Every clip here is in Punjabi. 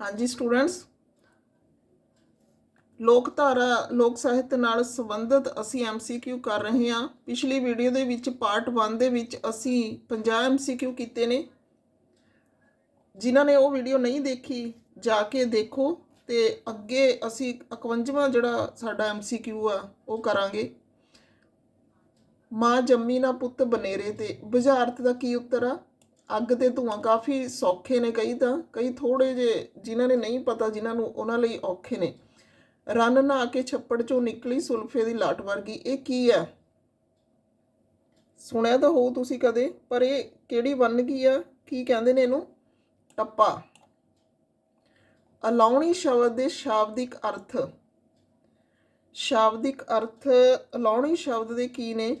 ਹਾਂਜੀ ਸਟੂਡੈਂਟਸ ਲੋਕਧਾਰਾ, ਲੋਕ ਸਾਹਿਤ ਨਾਲ ਸੰਬੰਧਿਤ ਅਸੀਂ ਐਮਸੀਕਿਊ ਕਰ ਰਹੇ ਹਾਂ। ਪਿਛਲੀ ਵੀਡੀਓ ਦੇ ਵਿੱਚ ਪਾਰਟ 1 ਦੇ ਵਿੱਚ ਅਸੀਂ 50 ਐਮਸੀਕਿਊ ਕੀਤੇ ਨੇ। ਜਿਨ੍ਹਾਂ ਨੇ ਉਹ ਵੀਡੀਓ ਨਹੀਂ ਦੇਖੀ, ਜਾ ਕੇ ਦੇਖੋ ਤੇ ਅੱਗੇ ਅਸੀਂ 51ਵਾਂ ਜਿਹੜਾ ਸਾਡਾ ਐਮਸੀਕਿਊ ਆ, ਉਹ ਕਰਾਂਗੇ। ਮਾਂ ਜੰਮੀ ਨਾ ਪੁੱਤ ਬਨੇਰੇ ਤੇ। ਬੁਝਾਰਤ ਦਾ ਕੀ ਉੱਤਰ ਆ? ਅੱਗ ਤੇ ਧੂਆਂ ਕਾਫੀ ਸੌਖੇ ਨੇ ਕਈ ਤਾਂ, ਕਈ ਥੋੜੇ ਜੇ ਜਿਨ੍ਹਾਂ ਨੇ ਨਹੀਂ ਪਤਾ, ਜਿਨ੍ਹਾਂ ਨੂੰ ਉਹਨਾਂ ਲਈ ਔਖੇ ਨੇ। ਰੰਨ ਨਹਾ ਕੇ ਛੱਪੜ ਚੋਂ ਨਿਕਲੀ ਸੁਲਫੇ ਦੀ ਲਾਟ ਵਰਗੀ, ਇਹ ਕੀ ਹੈ? ਸੁਣਿਆ ਤਾਂ ਹੋਊ ਤੁਸੀਂ ਕਦੇ, ਪਰ ਇਹ ਕਿਹੜੀ ਵੰਨਗੀ ਆ? ਕੀ ਕਹਿੰਦੇ ਨੇ ਇਹਨੂੰ? ਟੱਪਾ। ਅਲਾਉਣੀ ਸ਼ਬਦ ਦੇ ਸ਼ਾਬਦਿਕ ਅਰਥ। ਸ਼ਾਬਦਿਕ ਅਰਥ ਅਲਾਉਣੀ ਸ਼ਬਦ ਦੇ ਕੀ ਨੇ?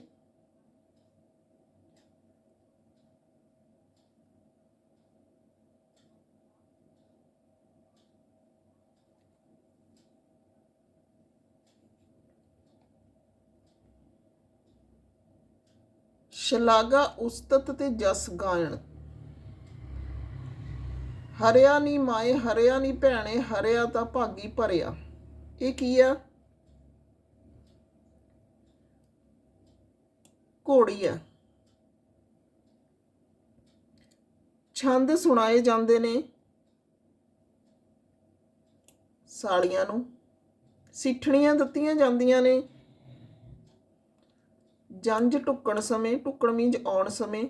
ਸ਼ਲਾਘਾ ਉਸਤਤ ਤੇ ਜਸ ਗਾਇਣ। ਹਰਿਆ ਨੀ ਮਾਏ, ਹਰਿਆ ਨੀ ਭੈਣੇ, ਹਰਿਆ ਤਾਂ ਭਾਗੀ ਭਰਿਆ। ਇਹ ਕੀ ਆ? ਘੋੜੀ ਆ। ਛੰਦ ਸੁਣਾਏ ਜਾਂਦੇ ਨੇ ਸਾਲੀਆਂ ਨੂੰ। ਸਿੱਠਣੀਆਂ ਦਿੱਤੀਆਂ ਜਾਂਦੀਆਂ ਨੇ। ਜੰਜ ਟੁੱਕਣ ਸਮੇਂ ਟੁੱਕਣ ਮੀਂਜ ਆਉਣ ਸਮੇਂ।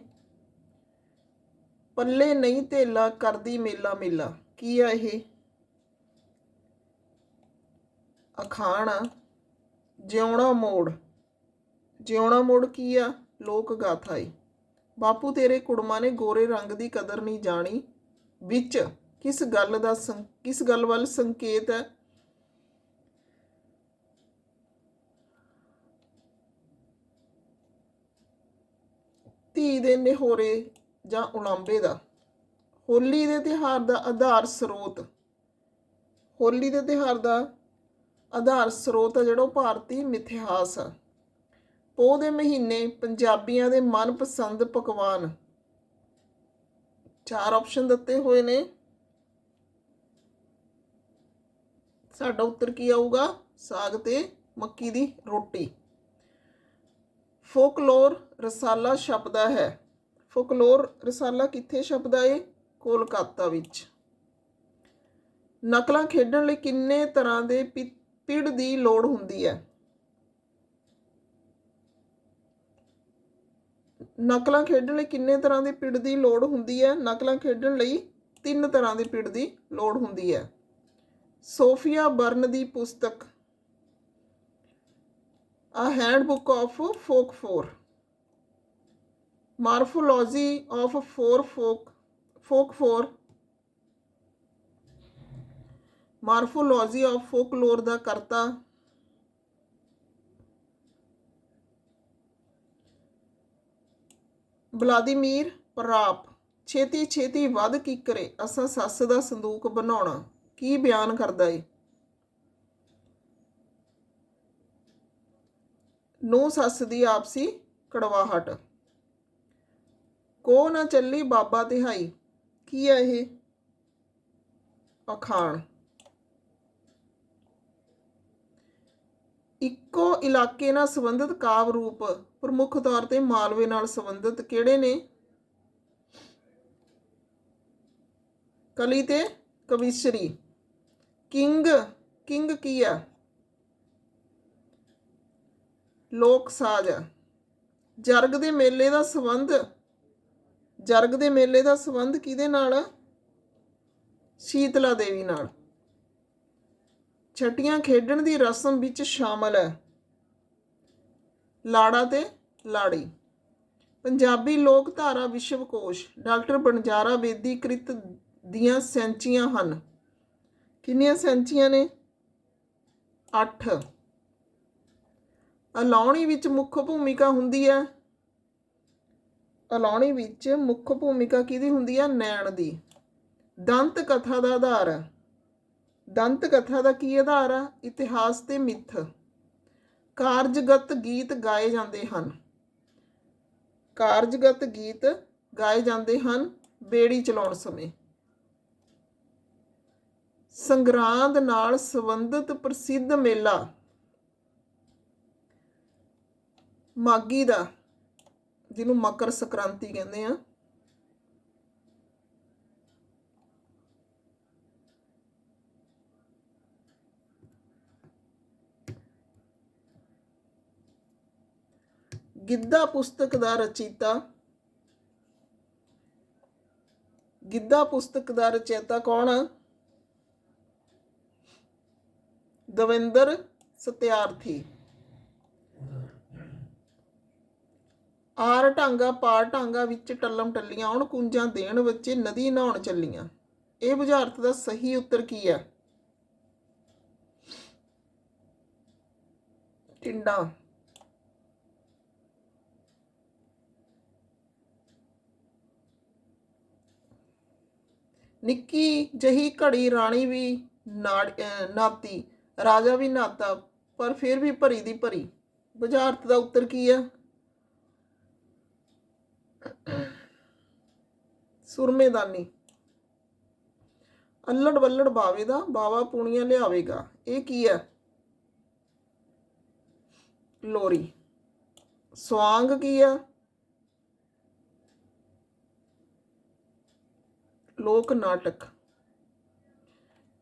ਪੱਲੇ ਨਹੀਂ ਧੇਲਾ ਕਰਦੀ ਮੇਲਾ ਮੇਲਾ। ਕੀ ਆ ਇਹ? ਅਖਾਣ ਆ। ਜਿਉਣਾ ਮੋੜ। ਜਿਉਣਾ ਮੋੜ ਕੀ ਆ? ਲੋਕ ਗਾਥਾ ਏ ਬਾਪੂ ਤੇਰੇ ਕੁੜਮਾ ਨੇ ਗੋਰੇ ਰੰਗ ਦੀ ਕਦਰ ਨਹੀਂ ਜਾਣੀ। ਵਿੱਚ ਕਿਸ ਗੱਲ ਦਾ ਸੰ- ਕਿਸ ਗੱਲ ਵੱਲ ਸੰਕੇਤ ਹੈ? ਧੀ ਦੇ ਨਿਹੋਰੇ ਜਾਂ ਉਲਾਂਬੇ ਦਾ। ਹੋਲੀ ਦੇ ਤਿਉਹਾਰ ਦਾ ਆਧਾਰ ਸਰੋਤ। ਹੋਲੀ ਦੇ ਤਿਉਹਾਰ ਦਾ ਆਧਾਰ ਸਰੋਤ ਆ ਜਿਹੜਾ ਉਹ ਭਾਰਤੀ ਮਿਥਿਹਾਸ ਆ। ਪੋਹ ਦੇ ਮਹੀਨੇ ਪੰਜਾਬੀਆਂ ਦੇ ਮਨਪਸੰਦ ਪਕਵਾਨ। ਚਾਰ ਆਪਸ਼ਨ ਦਿੱਤੇ ਹੋਏ ਨੇ। ਸਾਡਾ ਉੱਤਰ ਕੀ ਆਊਗਾ? ਸਾਗ ਤੇ ਮੱਕੀ ਦੀ ਰੋਟੀ। ਫੋਕਲੋਰ ਰਸਾਲਾ ਛਪਦਾ ਹੈ। ਫੋਕਲੋਰ ਰਸਾਲਾ ਕਿੱਥੇ ਛਪਦਾ ਏ? ਕੋਲਕਾਤਾ ਵਿੱਚ। ਨਕਲਾਂ ਖੇਡਣ ਲਈ ਕਿੰਨੇ ਤਰ੍ਹਾਂ ਦੇ ਪਿ- ਪਿੜ ਦੀ ਲੋੜ ਹੁੰਦੀ ਹੈ? ਨਕਲਾਂ ਖੇਡਣ ਲਈ ਕਿੰਨੇ ਤਰ੍ਹਾਂ ਦੇ ਪਿੜ ਦੀ ਲੋੜ ਹੁੰਦੀ ਹੈ? ਨਕਲਾਂ ਖੇਡਣ ਲਈ ਤਿੰਨ ਤਰ੍ਹਾਂ ਦੇ ਪਿੜ ਦੀ ਲੋੜ ਹੁੰਦੀ ਹੈ। ਸੋਫੀਆ ਬਰਨ ਦੀ ਪੁਸਤਕ A Handbook of Folk Four. Morphology of Four Folk Folk Four. Morphology of Folklore ਦਾ ਕਰਤਾ ਵਲਾਦੀਮੀਰ ਪ੍ਰਾਪ ਛੇਤੀ ਛੇਤੀ ਵੱਧ ਕਿਕਰੇ ਅਸਾਂ ਸੱਸ ਦਾ ਸੰਦੂਕ ਬਣਾਉਣਾ ਕੀ ਬਿਆਨ ਕਰਦਾ ਏ ਨੂੰ ਸੱਸ ਦੀ ਆਪਸੀ ਕੜਵਾਹਟ। ਕੋ ਨਾ ਚੱਲੀ ਬਾਬਾ ਤਿਹਾਈ ਕੀ ਹੈ ਇਹ? ਅਖਾਣ। ਇੱਕੋ ਇਲਾਕੇ ਨਾਲ ਸੰਬੰਧਿਤ ਕਾਵ ਰੂਪ ਪ੍ਰਮੁੱਖ ਤੌਰ ਤੇ ਮਾਲਵੇ ਨਾਲ ਸੰਬੰਧਿਤ ਕਿਹੜੇ ਨੇ? ਕਲੀ ਤੇ ਕਵਿਸ਼ਰੀ। ਕਿੰਗ ਕਿੰਗ ਕੀ ਆ ਲੋਕ ਸਾਜ। ਆ। ਜਰਗ ਦੇ ਮੇਲੇ ਦਾ ਸੰਬੰਧ। ਜਰਗ ਦੇ ਮੇਲੇ ਦਾ ਸੰਬੰਧ ਕਿਹਦੇ ਨਾਲ? ਸ਼ੀਤਲਾ ਦੇਵੀ ਨਾਲ। ਛਟੀਆਂ ਖੇਡਣ ਦੀ ਰਸਮ ਵਿੱਚ ਸ਼ਾਮਲ ਹੈ। ਲਾੜਾ ਤੇ ਲਾੜੀ। ਪੰਜਾਬੀ ਲੋਕ ਧਾਰਾ ਵਿਸ਼ਵਕੋਸ਼। ਡਾਕਟਰ ਬਣਜਾਰਾ ਬੇਦੀ ਕ੍ਰਿਤ ਦੀਆਂ ਸੈਂਚੀਆਂ ਹਨ। ਕਿੰਨੀਆਂ ਸੈਂਚੀਆਂ ਨੇ? 8 ਅਲਾਉਣੀ ਵਿੱਚ ਮੁੱਖ ਭੂਮਿਕਾ ਹੁੰਦੀ ਹੈ। ਅਲਾਉਣੀ ਵਿੱਚ ਮੁੱਖ ਭੂਮਿਕਾ ਕਿਹਦੀ ਹੁੰਦੀ ਹੈ? ਨੈਣ ਦੀ। ਦੰਤ ਕਥਾ ਦਾ ਆਧਾਰ। ਹੈ ਦੰਤ ਕਥਾ ਦਾ ਕੀ ਆਧਾਰ? ਆ ਇਤਿਹਾਸ ਤੇ ਮਿੱਥ। ਕਾਰਜਗਤ ਗੀਤ ਗਾਏ ਜਾਂਦੇ ਹਨ। ਕਾਰਜਗਤ ਗੀਤ ਗਾਏ ਜਾਂਦੇ ਹਨ ਬੇੜੀ ਚਲਾਉਣ ਸਮੇਂ। ਸੰਗਰਾਂਦ ਨਾਲ ਸੰਬੰਧਿਤ ਪ੍ਰਸਿੱਧ ਮੇਲਾ। ਮਾਗੀ ਦਾ, ਜਿਹਨੂੰ ਮਕਰ ਸੰਕ੍ਰਾਂਤੀ ਕਹਿੰਦੇ ਆ। ਗਿੱਧਾ ਪੁਸਤਕ ਦਾ ਰਚయిਤਾ ਗਿੱਧਾ ਪੁਸਤਕ ਦਾ ਰਚయిਤਾ ਕੌਣ ਆ? ਦਵਿੰਦਰ ਸਤਿਆਰਥੀ। ਆਰ ਢਾਂਗਾ, ਪਾਰ ਢਾਂਗਾ ਵਿੱਚ ਟੱਲਮ ਟੱਲੀਆਂ, ਆਉਣ ਕੁੰਜਾਂ ਦੇਣ ਬੱਚੇ ਨਦੀ ਨਹਾਉਣ ਚੱਲੀਆਂ। ਇਹ ਬੁਝਾਰਤ ਦਾ ਸਹੀ ਉੱਤਰ ਕੀ ਹੈ? ਟਿੰਡਾ। ਨਿੱਕੀ ਜਹੀ ਘੜੀ ਰਾਣੀ ਵੀ ਨਾੜ ਨਾਤੀ, ਰਾਜਾ ਵੀ ਨਾਤਾ, ਪਰ ਫਿਰ ਵੀ ਭਰੀ ਦੀ ਭਰੀ। ਬੁਝਾਰਤ ਦਾ ਉੱਤਰ ਕੀ ਹੈ? ਸੁਰਮੇਦਾਨੀ। ਅੱਲੜ ਬੱਲੜ ਬਾਵੇ ਦਾ ਬਾਵਾ ਪੂਣੀਆਂ ਲਿਆਵੇਗਾ। ਇਹ ਕੀ ਹੈ? ਲੋਰੀ। ਸਵਾਂਗ ਕੀ ਹੈ? ਲੋਕ ਨਾਟਕ।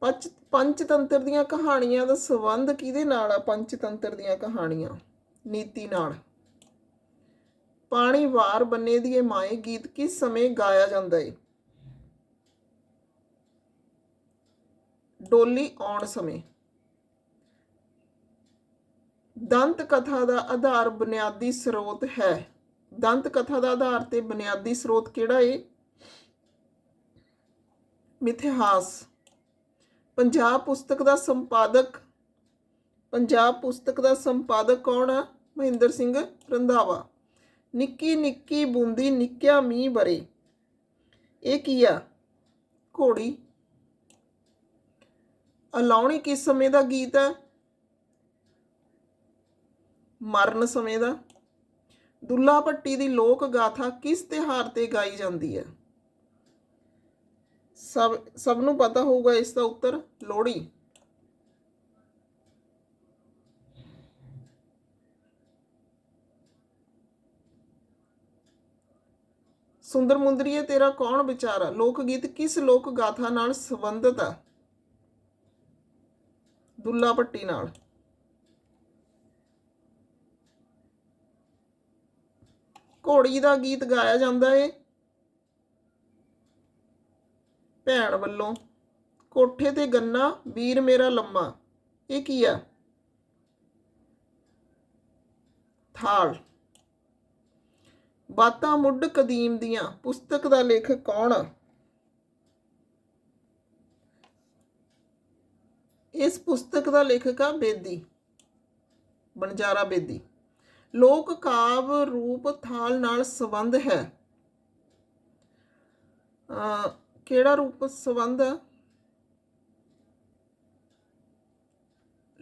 ਪੰਚ, ਪੰਚਤੰਤਰ ਦੀਆਂ ਕਹਾਣੀਆਂ ਦਾ ਸੰਬੰਧ ਕਿਹਦੇ ਨਾਲ ਆ? ਪੰਚਤੰਤਰ ਦੀਆਂ ਕਹਾਣੀਆਂ। ਨੀਤੀ ਨਾਲ। ਪਾਣੀ ਵਾਰ ਬੰਨੇ ਦੀਏ ਮਾਏ ਗੀਤ, ਕਿਸ ਸਮੇਂ ਗਾਇਆ ਜਾਂਦਾ ਏ? ਡੋਲੀ ਆਉਣ ਸਮੇਂ। ਦੰਤ ਕਥਾ ਦਾ ਆਧਾਰ ਬੁਨਿਆਦੀ ਸਰੋਤ ਹੈ। ਦੰਤ ਕਥਾ ਦਾ ਆਧਾਰ ਤੇ ਬੁਨਿਆਦੀ ਸਰੋਤ ਕਿਹੜਾ ਏ? ਮਿਥਿਹਾਸ। ਪੰਜਾਬ ਪੁਸਤਕ ਦਾ ਸੰਪਾਦਕ। ਪੰਜਾਬ ਪੁਸਤਕ ਦਾ ਸੰਪਾਦਕ ਕੌਣ ਆ? ਮਹਿੰਦਰ ਸਿੰਘ ਰੰਧਾਵਾ। ਨਿੱਕੀ ਨਿੱਕੀ ਬੂੰਦੀ ਨਿੱਕਿਆ ਮੀਂਹ ਬਰੇ। ਇਹ ਕੀ ਆ? ਘੋੜੀ। ਅਲਾਉਣੀ ਕਿਸ ਸਮੇਂ ਦਾ ਗੀਤ ਹੈ ਮਰਨ ਸਮੇਂ ਦਾ। ਦੁੱਲਾ ਭੱਟੀ ਦੀ ਲੋਕ ਗਾਥਾ ਕਿਸ ਤਿਹਾਰ ਤੇ ਗਾਈ ਜਾਂਦੀ ਹੈ ਸਭ ਸਭ ਨੂੰ ਪਤਾ ਹੋਊਗਾ ਇਸ ਦਾ ਉੱਤਰ ਲੋਹੜੀ। ਸੁੰਦਰ ਮੁੰਦਰੀਏ, ਤੇਰਾ ਕੌਣ ਵਿਚਾਰਾ ਲੋਕ ਗੀਤ ਕਿਸ ਲੋਕ ਗਾਥਾ ਨਾਲ ਸੰਬੰਧਿਤ ਹੈ ਦੁੱਲਾ ਭੱਟੀ ਨਾਲ। ਘੋੜੀ ਦਾ ਗੀਤ ਗਾਇਆ ਜਾਂਦਾ ਏ। ਭੈਣ ਵੱਲੋਂ। ਕੋਠੇ ਤੇ ਗੰਨਾ, ਵੀਰ ਮੇਰਾ ਲੰਮਾ। ਇਹ ਕੀ ਆ? ਥਾਲ। ਬਾਤਾਂ ਮੁੱਢ ਕਦੀਮ ਦੀਆਂ। ਪੁਸਤਕ ਦਾ ਲੇਖਕ ਕੌਣ? ਆ ਇਸ ਪੁਸਤਕ ਦਾ ਲੇਖਕ ਆ ਬੇਦੀ, ਬਣਜਾਰਾ ਬੇਦੀ। ਲੋਕ ਕਾਵ ਰੂਪ ਥਾਲ ਨਾਲ ਸੰਬੰਧ ਹੈ। ਅ ਕਿਹੜਾ ਰੂਪ ਸੰਬੰਧ? ਹੈ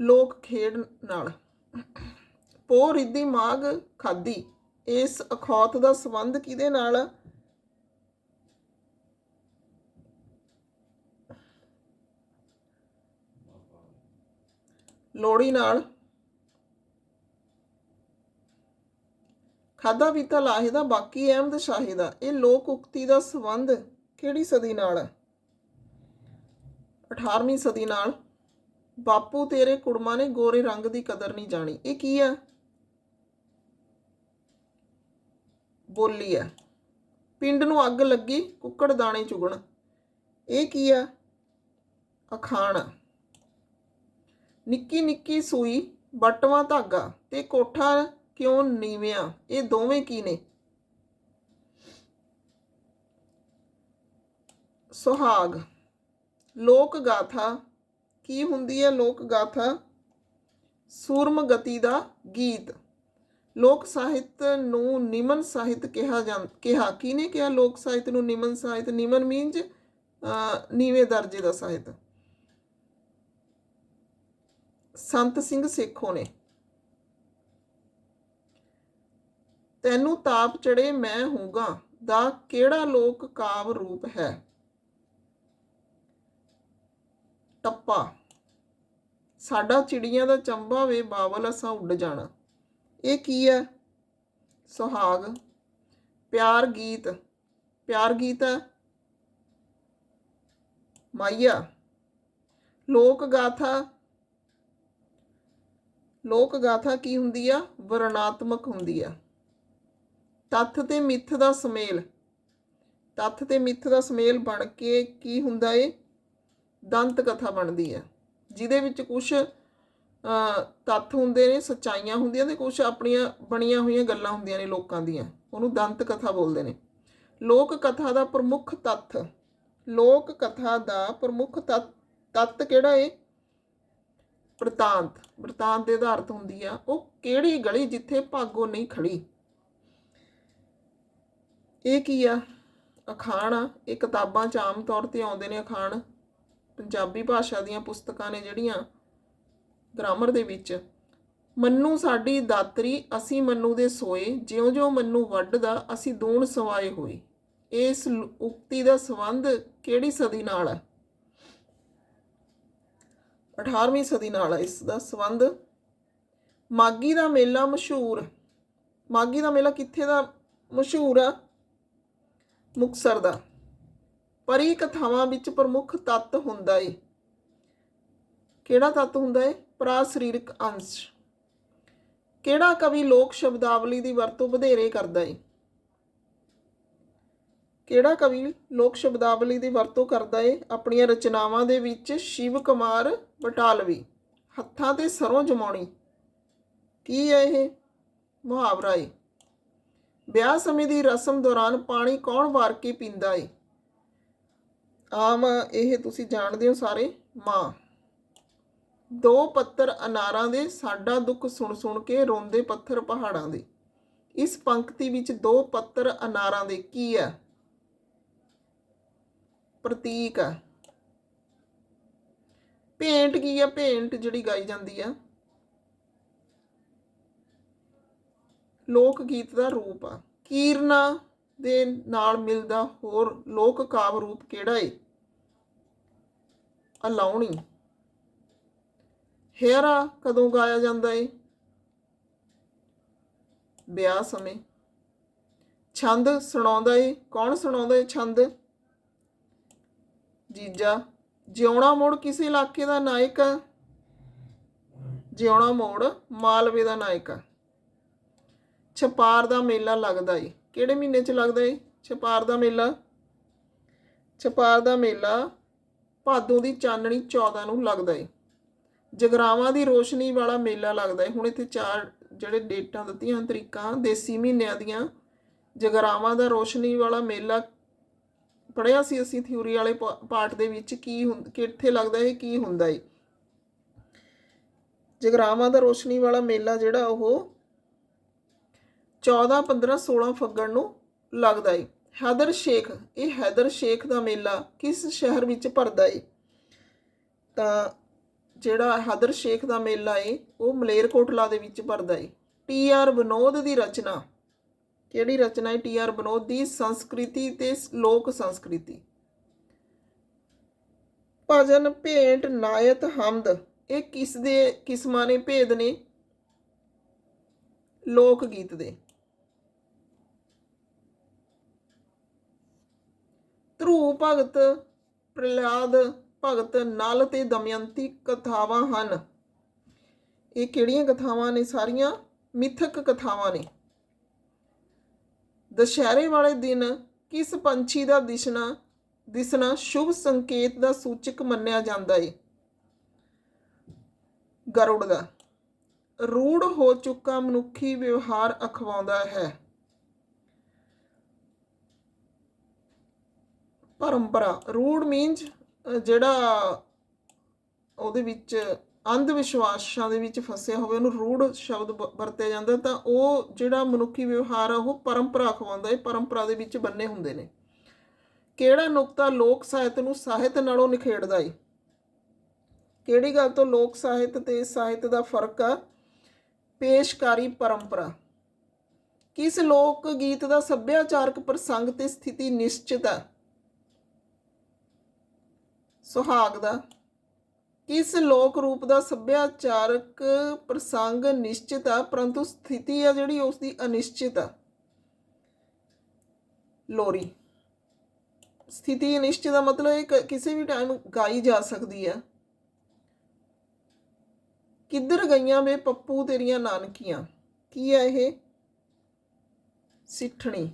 ਲੋਕ ਖੇਡ ਨਾਲ। ਪੋ ਰਿੱਧੀ ਮਾਗ ਖਾਦੀ ਇਸ ਅਖੌਤ ਦਾ ਸੰਬੰਧ ਕਿਹਦੇ ਨਾਲ? ਆ? ਲੋਹੜੀ ਨਾਲ। ਖਾਦਾ ਪੀਤਾ ਲਾਹੇ ਦਾ, ਬਾਕੀ ਅਹਿਮਦ ਸ਼ਾਹੀ ਦਾ। ਇਹ ਲੋਕ ਉਕਤੀ ਦਾ ਸੰਬੰਧ ਕਿਹੜੀ ਸਦੀ ਨਾਲ ਹੈ? 18ਵੀਂ ਸਦੀ ਨਾਲ। ਬਾਪੂ ਤੇਰੇ ਕੁੜਮਾ ਨੇ ਗੋਰੇ ਰੰਗ ਦੀ ਕਦਰ ਨਹੀਂ ਜਾਣੀ। ਇਹ ਕੀ ਹੈ? ਬੋਲੀ ਹੈ ਪਿੰਡ ਨੂੰ ਅੱਗ ਲੱਗੀ, ਕੁੱਕੜ ਦਾਣੇ ਚੁਗਣ। ਇਹ ਕੀ ਹੈ ਅਖਾਣ। ਨਿੱਕੀ ਨਿੱਕੀ ਸੂਈ ਬਟਵਾ ਧਾਗਾ ਤੇ ਕੋਠਾ ਕਿਉਂ ਨੀਵਿਆਂ? ਇਹ ਦੋਵੇਂ ਕੀ ਨੇ? ਸੁਹਾਗ। ਲੋਕ ਗਾਥਾ ਕੀ ਹੁੰਦੀ ਹੈ ਲੋਕ ਗਾਥਾ ਸੂਰਮ ਗਤੀ ਦਾ ਗੀਤ। ਲੋਕ ਸਾਹਿਤ ਨੂੰ ਨਿਮਨ ਸਾਹਿਤ ਕਿਹਾ ਜਾਂ, ਕਿਹਾ। ਕਿਹਨੇ ਕਿਹਾ ਲੋਕ ਸਾਹਿਤ ਨੂੰ ਨਿਮਨ ਸਾਹਿਤ? ਨਿਮਨ ਮੀਨਜ ਨੀਵੇਂ ਦਰਜੇ ਦਾ ਸਾਹਿਤ। ਸੰਤ ਸਿੰਘ ਸੇਖੋ ਨੇ। ਤੈਨੂੰ ਤਾਪ ਚੜੇ ਮੈਂ ਹੂੰਗਾ। ਦਾ ਕਿਹੜਾ ਲੋਕ ਕਾਵ ਰੂਪ ਹੈ? ਟੱਪਾ। ਸਾਡਾ ਚਿੜੀਆਂ ਦਾ ਚੰਬਾ ਵੇ ਬਾਵਲ, ਅਸਾਂ ਉੱਡ ਜਾਣਾ। ਇਹ ਕੀ ਹੈ ਸੁਹਾਗ। ਪਿਆਰ ਗੀਤ। ਪਿਆਰ ਗੀਤ ਹੈ ਮਾਈਆ ਲੋਕ ਗਾਥਾ। ਲੋਕ ਗਾਥਾ ਕੀ ਹੁੰਦੀ ਆ? ਵਰਣਾਤਮਕ ਹੁੰਦੀ ਆ। ਤੱਥ ਤੇ ਮਿੱਥ ਦਾ ਸਮੇਲ। ਤੱਥ ਤੇ ਮਿੱਥ ਦਾ ਸਮੇਲ ਬਣ ਕੇ ਕੀ ਹੁੰਦਾ ਏ? ਦੰਤ ਕਥਾ ਬਣਦੀ ਹੈ ਜਿਹਦੇ ਵਿੱਚ ਕੁਝ ਤੱਥ ਹੁੰਦੇ ਨੇ, ਸੱਚਾਈਆਂ ਹੁੰਦੀਆਂ ਤੇ ਕੁਝ ਆਪਣੀਆਂ ਬਣੀਆਂ ਹੋਈਆਂ ਗੱਲਾਂ ਹੁੰਦੀਆਂ ਨੇ ਲੋਕਾਂ ਦੀਆਂ। ਉਹਨੂੰ ਦੰਤ ਕਥਾ ਬੋਲਦੇ ਨੇ। ਲੋਕ ਕਥਾ ਦਾ ਪ੍ਰਮੁੱਖ ਤੱਥ। ਲੋਕ ਕਥਾ ਦਾ ਪ੍ਰਮੁੱਖ ਤੱਤ ਤੱਤ ਕਿਹੜਾ ਏ? ਬ੍ਰਿਤਾਂਤ ਬ੍ਰਿਤਾਂਤ ਦੇ ਆਧਾਰਿਤ ਹੁੰਦੀ ਆ। ਉਹ ਕਿਹੜੀ ਗਲੀ ਜਿੱਥੇ ਭਾਗੋ ਨਹੀਂ ਖੜੀ? ਇਹ ਕੀ ਆ? ਅਖਾਣ ਆ। ਇਹ ਕਿਤਾਬਾਂ 'ਚ ਆਮ ਤੌਰ ਤੇ ਆਉਂਦੇ ਨੇ ਅਖਾਣ। ਪੰਜਾਬੀ ਭਾਸ਼ਾ ਦੀਆਂ ਪੁਸਤਕਾਂ ਨੇ ਜਿਹੜੀਆਂ ਗ੍ਰਾਮਰ ਦੇ ਵਿੱਚ, ਮੰਨੂ ਸਾਡੀ ਦਾਤਰੀ, ਅਸੀਂ ਮੰਨੂ ਦੇ ਸੋਏ, ਜਿਉਂ-ਜਿਉਂ ਮੰਨੂ ਵੱਢਦਾ, ਅਸੀਂ ਦੂਣ ਸਵਾਏ ਹੋਏ। ਇਸ ਉਕਤੀ ਦਾ ਸੰਬੰਧ ਕਿਹੜੀ ਸਦੀ ਨਾਲ ਹੈ? 18ਵੀਂ ਸਦੀ ਨਾਲ ਹੈ ਇਸ ਦਾ ਸੰਬੰਧ। ਮਾਗੀ ਦਾ ਮੇਲਾ ਮਸ਼ਹੂਰ। ਮਾਗੀ ਦਾ ਮੇਲਾ ਕਿੱਥੇ ਦਾ ਮਸ਼ਹੂਰ ਆ? ਮੁਕਸਰ ਦਾ। ਪਰੀ ਕਥਾਵਾਂ ਵਿੱਚ ਪ੍ਰਮੁੱਖ ਤੱਤ ਹੁੰਦਾ ਏ। ਕਿਹੜਾ ਤੱਤ ਹੁੰਦਾ ਏ? ਪ੍ਰਾਸਰੀਰਕ ਅੰਸ਼। ਕਿਹੜਾ ਕਵੀ ਲੋਕ ਸ਼ਬਦਾਵਲੀ ਦੀ ਵਰਤੋਂ ਵਧੇਰੇ ਕਰਦਾ ਏ? ਕਿਹੜਾ ਕਵੀ ਲੋਕ ਸ਼ਬਦਾਵਲੀ ਦੀ ਵਰਤੋਂ ਕਰਦਾ ਏ? ਆਪਣੀਆਂ ਰਚਨਾਵਾਂ ਦੇ ਵਿੱਚ ਸ਼ਿਵ ਕੁਮਾਰ ਬਟਾਲਵੀ। ਹੱਥਾਂ ਤੇ ਸਰੋਂ ਜਮਾਉਣੀ। ਕੀ ਹੈ ਇਹ? ਮੁਹਾਵਰਾ ਏ। ਵਿਆਹ ਸਮੇਂ ਦੀ ਰਸਮ ਦੌਰਾਨ ਪਾਣੀ ਕੌਣ ਵਾਰ ਕੇ ਪੀਂਦਾ ਏ? ਆਮ ਇਹ ਤੁਸੀਂ ਜਾਣਦੇ ਹੋ ਸਾਰੇ ਮਾਂ। ਦੋ ਪੱਤਰ ਅਨਾਰਾਂ ਦੇ ਸਾਡਾ ਦੁੱਖ ਸੁਣ ਸੁਣ ਕੇ ਰੋਂਦੇ ਪੱਥਰ ਪਹਾੜਾਂ ਦੇ। ਇਸ ਪੰਕਤੀ ਵਿੱਚ ਦੋ ਪੱਤਰ ਅਨਾਰਾਂ ਦੇ ਕੀ ਹੈ ਪ੍ਰਤੀਕ ਹੈ ਭੇਂਟ ਕੀ ਹੈ ਭੇਂਟ ਜਿਹੜੀ ਗਾਈ ਜਾਂਦੀ ਆ ਲੋਕ ਗੀਤ ਦਾ ਰੂਪ ਆ। ਕੀਰਨਾ ਦੇ ਨਾਲ ਮਿਲਦਾ ਹੋਰ ਲੋਕ ਕਾਵ ਰੂਪ ਕਿਹੜਾ ਏ? ਅਲਾਉਣੀ। ਹੇਰਾ ਕਦੋਂ ਗਾਇਆ ਜਾਂਦਾ ਏ? ਵਿਆਹ ਸਮੇਂ। ਛੰਦ ਸੁਣਾਉਂਦਾ ਏ? ਕੌਣ ਸੁਣਾਉਂਦਾ ਏ ਛੰਦ? ਜੀਜਾ, ਜਿਉਣਾ ਮੋੜ ਕਿਸੇ ਇਲਾਕੇ ਦਾ ਨਾਇਕ ਆ? ਜਿਉਣਾ ਮੋੜ ਮਾਲਵੇ ਦਾ ਨਾਇਕ ਆ। ਛਪਾਰ ਦਾ ਮੇਲਾ ਲੱਗਦਾ ਏ। ਕਿਹੜੇ ਮਹੀਨੇ 'ਚ ਲੱਗਦਾ ਏ? ਛਪਾਰ ਦਾ ਮੇਲਾ? ਛਪਾਰ ਦਾ ਮੇਲਾ ਭਾਦੋਂ ਦੀ ਚਾਨਣੀ 14 ਨੂੰ ਲੱਗਦਾ ਏ। ਜਗਰਾਵਾਂ ਦੀ ਰੋਸ਼ਨੀ ਵਾਲਾ ਮੇਲਾ ਲੱਗਦਾ ਹੈ। ਹੁਣ ਇੱਥੇ ਚਾਰ ਜਿਹੜੇ ਡੇਟਾਂ ਦਿੱਤੀਆਂ ਤਰੀਕਾਂ, ਦੇਸੀ ਮਹੀਨਿਆਂ ਦੀਆਂ, ਜਗਰਾਵਾਂ ਦਾ ਰੋਸ਼ਨੀ ਵਾਲਾ ਮੇਲਾ ਪੜਿਆ ਸੀ ਅਸੀਂ ਥਿਊਰੀ ਵਾਲੇ ਪਾਰਟ ਦੇ ਵਿੱਚ ਕੀ ਹੁੰ- ਕਿੱਥੇ ਲੱਗਦਾ ਏ ਕੀ ਹੁੰਦਾ ਏ ਜਗਰਾਵਾਂ ਦਾ ਰੋਸ਼ਨੀ ਵਾਲਾ ਮੇਲਾ ਜਿਹੜਾ ਉਹ 14 15 16 ਫੱਗਣ ਨੂੰ ਲੱਗਦਾ ਏ ਹੈਦਰ ਸ਼ੇਖ, ਇਹ ਹੈਦਰ ਸ਼ੇਖ ਦਾ ਮੇਲਾ ਕਿਸ ਸ਼ਹਿਰ ਵਿੱਚ ਭਰਦਾ ਏ ਤਾਂ ਜਿਹੜਾ ਹੈਦਰ ਸ਼ੇਖ ਦਾ ਮੇਲਾ ਏ, ਉਹ ਮਲੇਰਕੋਟਲਾ ਦੇ ਵਿੱਚ ਭਰਦਾ ਏ। ਟੀ ਆਰ ਵਿਨੋਦ ਦੀ ਰਚਨਾ। ਕਿਹੜੀ ਰਚਨਾ ਹੈ ਟੀ ਆਰ ਵਿਨੋਦ ਦੀ ਸੰਸਕ੍ਰਿਤੀ ਤੇ ਲੋਕ ਸੰਸਕ੍ਰਿਤੀ। ਭਜਨ, ਭੇਂਟ, ਨਾਇਤ ਹਮਦ ਇਹ ਕਿਸ ਦੇ ਕਿਸਮਾਂ ਨੇ ਭੇਦ ਨੇ? ਲੋਕ ਗੀਤ ਦੇ। ਧਰੂ ਭਗਤ ਪ੍ਰਲਾਦ ਭਗਤ ਨਲ ਤੇ ਦਮਯੰਤੀ ਕਥਾਵਾਂ ਹਨ। ਇਹ ਕਿਹੜੀਆਂ ਕਥਾਵਾਂ ਨੇ? ਸਾਰੀਆਂ ਮਿਥਕ ਕਥਾਵਾਂ ਨੇ। ਦੁਸ਼ਹਿਰੇ ਵਾਲੇ ਦਿਨ ਕਿਸ ਪੰਛੀ ਦਾ ਦਿਸਣਾ ਦਿਸਣਾ ਸ਼ੁਭ ਸੰਕੇਤ ਦਾ ਸੂਚਕ ਮੰਨਿਆ ਜਾਂਦਾ ਏ? ਗਰੁੜ ਦਾ। ਰੂੜ ਹੋ ਚੁੱਕਾ ਮਨੁੱਖੀ ਵਿਵਹਾਰ ਅਖਵਾਉਂਦਾ ਹੈ। ਪਰੰਪਰਾ। ਰੂੜ ਮੀਨਸ ਜਿਹੜਾ ਉਹਦੇ ਵਿੱਚ ਅੰਧ ਵਿਸ਼ਵਾਸਾਂ ਦੇ ਵਿੱਚ ਫਸਿਆ ਹੋਵੇ, ਉਹਨੂੰ ਰੂੜ ਸ਼ਬਦ ਵ- ਵਰਤਿਆ ਜਾਂਦਾ ਤਾਂ ਉਹ ਜਿਹੜਾ ਮਨੁੱਖੀ ਵਿਵਹਾਰ ਆ, ਉਹ ਪਰੰਪਰਾ ਖਵਾਉਂਦਾ ਹੈ ਪਰੰਪਰਾ ਦੇ ਵਿੱਚ ਬੰਨੇ ਹੁੰਦੇ ਨੇ। ਕਿਹੜਾ ਨੁਕਤਾ ਲੋਕ ਸਾਹਿਤ ਨੂੰ ਸਾਹਿਤ ਨਾਲੋਂ ਨਿਖੇੜਦਾ ਏ? ਕਿਹੜੀ ਗੱਲ ਤੋਂ ਲੋਕ ਸਾਹਿਤ ਤੇ ਸਾਹਿਤ ਦਾ ਫ਼ਰਕ ਆ? ਪੇਸ਼ਕਾਰੀ ਪਰੰਪਰਾ। ਕਿਸ ਲੋਕ ਗੀਤ ਦਾ ਸੱਭਿਆਚਾਰਕ ਪ੍ਰਸੰਗ ਤੇ ਸਥਿਤੀ ਨਿਸ਼ਚਿਤ ਹੈ ਸੁਹਾਗ ਦਾ। ਕਿਸ ਲੋਕ ਰੂਪ ਦਾ ਸੱਭਿਆਚਾਰਕ ਪ੍ਰਸੰਗ ਨਿਸ਼ਚਿਤ ਆ, ਪਰੰਤੂ ਸਥਿਤੀ ਆ ਜਿਹੜੀ ਉਸ ਦੀ ਅਨਿਸ਼ਚਿਤ ਆ। ਲੋਰੀ। ਸਥਿਤੀ ਅਨਿਸ਼ਚਿਤ ਦਾ ਮਤਲਬ ਇਹ ਕਿਸੇ ਵੀ ਟਾਈਮ ਗਾਈ ਜਾ ਸਕਦੀ ਆ। ਕਿੱਧਰ ਗਈਆਂ ਵੇ ਪੱਪੂ ਤੇਰੀਆਂ ਨਾਨਕੀਆਂ? ਕੀ ਆ ਇਹ? ਸਿੱਠਣੀ।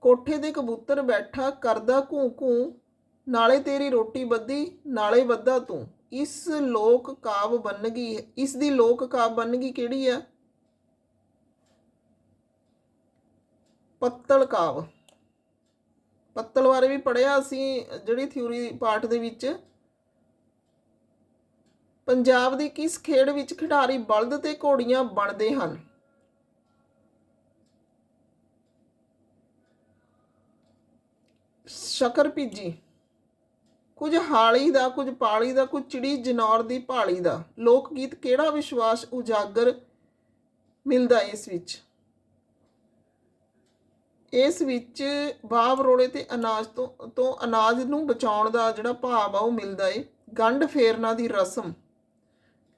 ਕੋਠੇ ਦੇ ਕਬੂਤਰ ਬੈਠਾ, ਕਰਦਾ ਘੂੰ ਘੂੰ ਨਾਲੇ ਤੇਰੀ ਰੋਟੀ ਬੱਧੀ ਨਾਲੇ ਵੱਧਾ ਤੂੰ। ਇਸ ਲੋਕ ਕਾਵ ਗਈ ਇਸ ਦੀ ਲੋਕ ਕਾਵ ਗਈ ਕਿਹੜੀ ਆ ਪੱਤਲ ਕਾਵ। ਪੱਤਲ ਬਾਰੇ ਵੀ ਪੜਿਆ ਅਸੀਂ, ਜਿਹੜੀ ਥਿਊਰੀ ਪਾਰਟ ਦੇ ਵਿੱਚ। ਪੰਜਾਬ ਦੀ ਕਿਸ ਖੇਡ ਵਿੱਚ ਖਿਡਾਰੀ ਬਲਦ ਤੇ ਘੋੜੀਆਂ ਬਣਦੇ ਹਨ? ਸ਼ਕਰ ਭੀਜੀ। ਕੁਝ ਹਾਲੀ ਦਾ, ਕੁਝ ਪਾਲੀ ਦਾ, ਕੁਝ ਚਿੜੀ ਜਨੌਰ ਦੀ ਪਾਲੀ ਦਾ। ਲੋਕ ਗੀਤ ਕਿਹੜਾ ਵਿਸ਼ਵਾਸ ਉਜਾਗਰ ਮਿਲਦਾ ਇਸ ਵਿੱਚ? ਇਸ ਵਿੱਚ ਬਾਬ ਰੋੜੇ ਤੇ ਅਨਾਜ ਤੋਂ ਤੋਂ ਅਨਾਜ ਨੂੰ ਬਚਾਉਣ ਦਾ ਜਿਹੜਾ ਭਾਵ ਆ, ਉਹ ਮਿਲਦਾ ਏ। ਗੰਢ ਫੇਰਨਾ ਦੀ ਰਸਮ।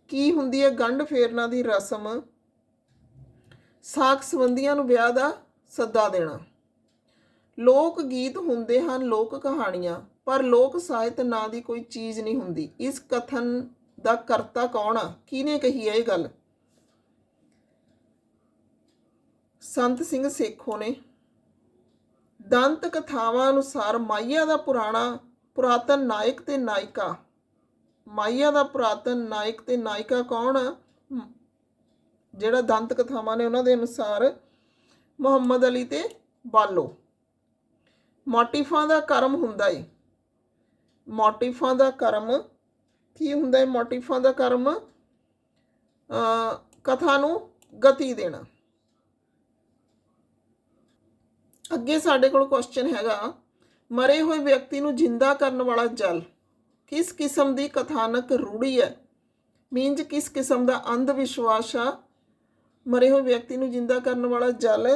ਕੀ ਹੁੰਦੀ ਹੈ ਗੰਢ ਫੇਰਨਾ ਦੀ ਰਸਮ? ਸਾਕ ਸੰਬੰਧੀਆਂ ਨੂੰ ਵਿਆਹ ਦਾ ਸੱਦਾ ਦੇਣਾ। ਲੋਕ ਗੀਤ ਹੁੰਦੇ ਹਨ, ਲੋਕ ਕਹਾਣੀਆਂ, ਪਰ ਲੋਕ ਸਾਹਿਤ ਨਾਂ ਦੀ ਕੋਈ ਚੀਜ਼ ਨਹੀਂ ਹੁੰਦੀ। ਇਸ ਕਥਨ ਦਾ ਕਰਤਾ ਕੌਣ ਆ? ਕਿਹਨੇ ਕਹੀ ਹੈ ਇਹ ਗੱਲ? ਸੰਤ ਸਿੰਘ ਸੇਖੋ ਨੇ। ਦੰਤ ਕਥਾਵਾਂ ਅਨੁਸਾਰ ਮਾਈਆ ਦਾ ਪੁਰਾਣਾ ਪੁਰਾਤਨ ਨਾਇਕ ਤੇ ਨਾਇਕਾ। ਮਾਈਆ ਦਾ ਪੁਰਾਤਨ ਨਾਇਕ ਤੇ ਨਾਇਕਾ ਕੌਣ ਆ? ਜਿਹੜਾ ਦੰਤ ਕਥਾਵਾਂ ਨੇ ਉਹਨਾਂ ਦੇ ਅਨੁਸਾਰ ਮੁਹੰਮਦ ਅਲੀ ਤੇ ਬਾਲੋ। ਮੋਟੀਫਾਂ ਦਾ ਕਰਮ ਹੁੰਦਾ ਏ। ਮੋਟੀਫਾਂ ਦਾ ਕਰਮ ਕੀ ਹੁੰਦਾ ਹੈ ਮੋਟੀਫਾਂ ਦਾ ਕਰਮ ਅ ਕਥਾ ਨੂੰ ਗਤੀ ਦੇਣਾ। ਅੱਗੇ ਸਾਡੇ ਕੋਲ ਕੁਐਸਚਨ ਹੈਗਾ, ਮਰੇ ਹੋਏ ਵਿਅਕਤੀ ਨੂੰ ਜਿੰਦਾ ਕਰਨ ਵਾਲਾ ਜਲ। ਕਿਸ ਕਿਸਮ ਦੀ ਕਥਾਨਕ ਰੂੜੀ ਹੈ? ਮੀਨਜ ਕਿਸ ਕਿਸਮ ਦਾ ਅੰਧ ਵਿਸ਼ਵਾਸ ਆ? ਮਰੇ ਹੋਏ ਵਿਅਕਤੀ ਨੂੰ ਜਿੰਦਾ ਕਰਨ ਵਾਲਾ ਜਲ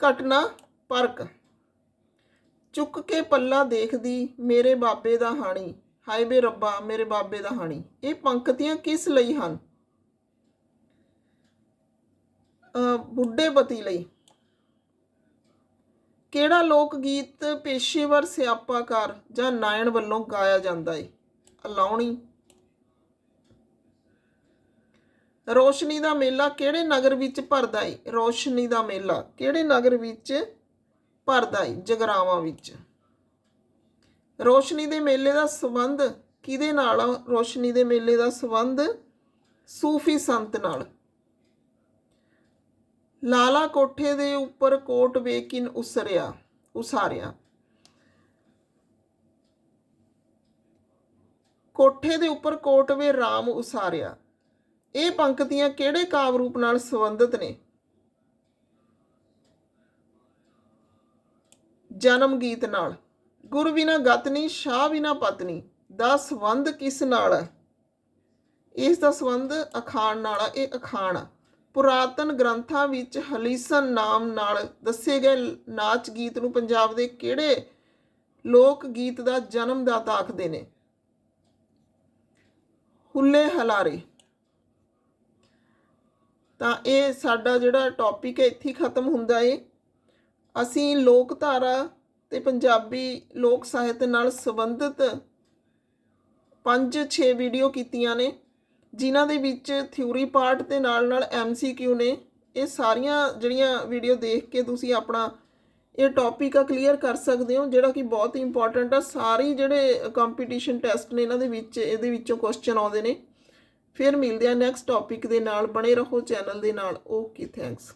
ਘਟਨਾ ਪਰਕ ਚੁੱਕ ਕੇ ਪੱਲਾ ਦੇਖਦੀ, ਮੇਰੇ ਬਾਬੇ ਦਾ ਹਾਣੀ। ਹਾਏ ਬੇ ਰੱਬਾ, ਮੇਰੇ ਬਾਬੇ ਦਾ ਹਾਣੀ। ਇਹ ਪੰਕਤੀਆਂ ਕਿਸ ਲਈ ਹਨ? ਬੁੱਢੇ ਪਤੀ ਲਈ। ਕਿਹੜਾ ਲੋਕ ਗੀਤ ਪੇਸ਼ੇਵਰ ਸਿਆਪਾਕਾਰ ਜਾਂ ਨਾਇਣ ਵੱਲੋਂ ਗਾਇਆ ਜਾਂਦਾ ਹੈ ਅਲਾਉਣੀ। ਰੋਸ਼ਨੀ ਦਾ ਮੇਲਾ ਕਿਹੜੇ ਨਗਰ ਵਿੱਚ ਭਰਦਾ ਏ? ਰੋਸ਼ਨੀ ਦਾ ਮੇਲਾ ਕਿਹੜੇ ਨਗਰ ਵਿੱਚ ਭਰਦਾ ਏ? ਜਗਰਾਵਾਂ ਵਿੱਚ। ਰੋਸ਼ਨੀ ਦੇ ਮੇਲੇ ਦਾ ਸੰਬੰਧ ਕਿਹਦੇ ਨਾਲ ਆ? ਰੋਸ਼ਨੀ ਦੇ ਮੇਲੇ ਦਾ ਸੰਬੰਧ ਸੂਫੀ ਸੰਤ ਨਾਲ। ਲਾਲਾ ਕੋਠੇ ਦੇ ਉੱਪਰ ਕੋਟ ਵੇਕਿਨ ਉਸਰਿਆ, ਉਸਾਰਿਆ। ਕੋਠੇ ਦੇ ਉੱਪਰ ਕੋਟ ਵੇ ਰਾਮ ਉਸਾਰਿਆ। ਇਹ ਪੰਕਤੀਆਂ ਕਿਹੜੇ ਕਾਵਿ ਰੂਪ ਨਾਲ ਸੰਬੰਧਿਤ ਨੇ? ਜਨਮ ਗੀਤ ਨਾਲ। ਗੁਰ ਬਿਨਾ ਗਤਨੀ ਸ਼ਾਹ ਬਿਨਾ ਪਤਨੀ ਦਾ ਸੰਬੰਧ ਕਿਸ ਨਾਲ ਹੈ? ਇਸ ਦਾ ਸੰਬੰਧ ਅਖਾਣ ਨਾਲ ਆ, ਇਹ ਅਖਾਣ ਆ। ਪੁਰਾਤਨ ਗ੍ਰੰਥਾਂ ਵਿੱਚ ਹਲੀਸਨ ਨਾਮ ਨਾਲ ਦੱਸੇ ਗਏ ਨਾਚ ਗੀਤ ਨੂੰ ਪੰਜਾਬ ਦੇ ਕਿਹੜੇ ਲੋਕ ਗੀਤ ਦਾ ਜਨਮਦਾਤਾ ਆਖਦੇ ਨੇ? ਹੁੱਲੇ ਹਲਾਰੇ। ਤਾਂ ਇਹ ਸਾਡਾ ਜਿਹੜਾ ਟੌਪਿਕ ਹੈ, ਇੱਥੇ ਖਤਮ ਹੁੰਦਾ ਏ। ਅਸੀਂ ਲੋਕਧਾਰਾ ਤੇ ਪੰਜਾਬੀ ਲੋਕ ਸਾਹਿਤ ਨਾਲ ਸੰਬੰਧਿਤ 5-6 ਵੀਡੀਓ ਕੀਤੀਆਂ ਨੇ, ਜਿਨ੍ਹਾਂ ਦੇ ਵਿੱਚ ਥਿਊਰੀ ਪਾਰਟ ਤੇ ਨਾਲ ਨਾਲ ਐਮਸੀਕਿਊ ਨੇ। ਇਹ ਸਾਰੀਆਂ ਜਿਹੜੀਆਂ ਵੀਡੀਓ ਦੇਖ ਕੇ ਤੁਸੀਂ ਆਪਣਾ ਇਹ ਟੌਪਿਕ ਆ ਕਲੀਅਰ ਕਰ ਸਕਦੇ ਹੋ, ਜਿਹੜਾ ਕਿ ਬਹੁਤ ਹੀ ਇੰਪੋਰਟੈਂਟ ਆ। ਸਾਰੇ ਜਿਹੜੇ ਕੰਪੀਟੀਸ਼ਨ ਟੈਸਟ ਨੇ ਇਹਨਾਂ ਦੇ ਵਿੱਚ, ਇਹਦੇ ਵਿੱਚੋਂ ਕੁਐਸਚਨ ਆਉਂਦੇ ਨੇ। ਫਿਰ ਮਿਲਦੇ ਆ ਨੈਕਸਟ ਟੌਪਿਕ ਦੇ ਨਾਲ ਬਣੇ ਰਹੋ ਚੈਨਲ ਦੇ ਨਾਲ। Okay thanks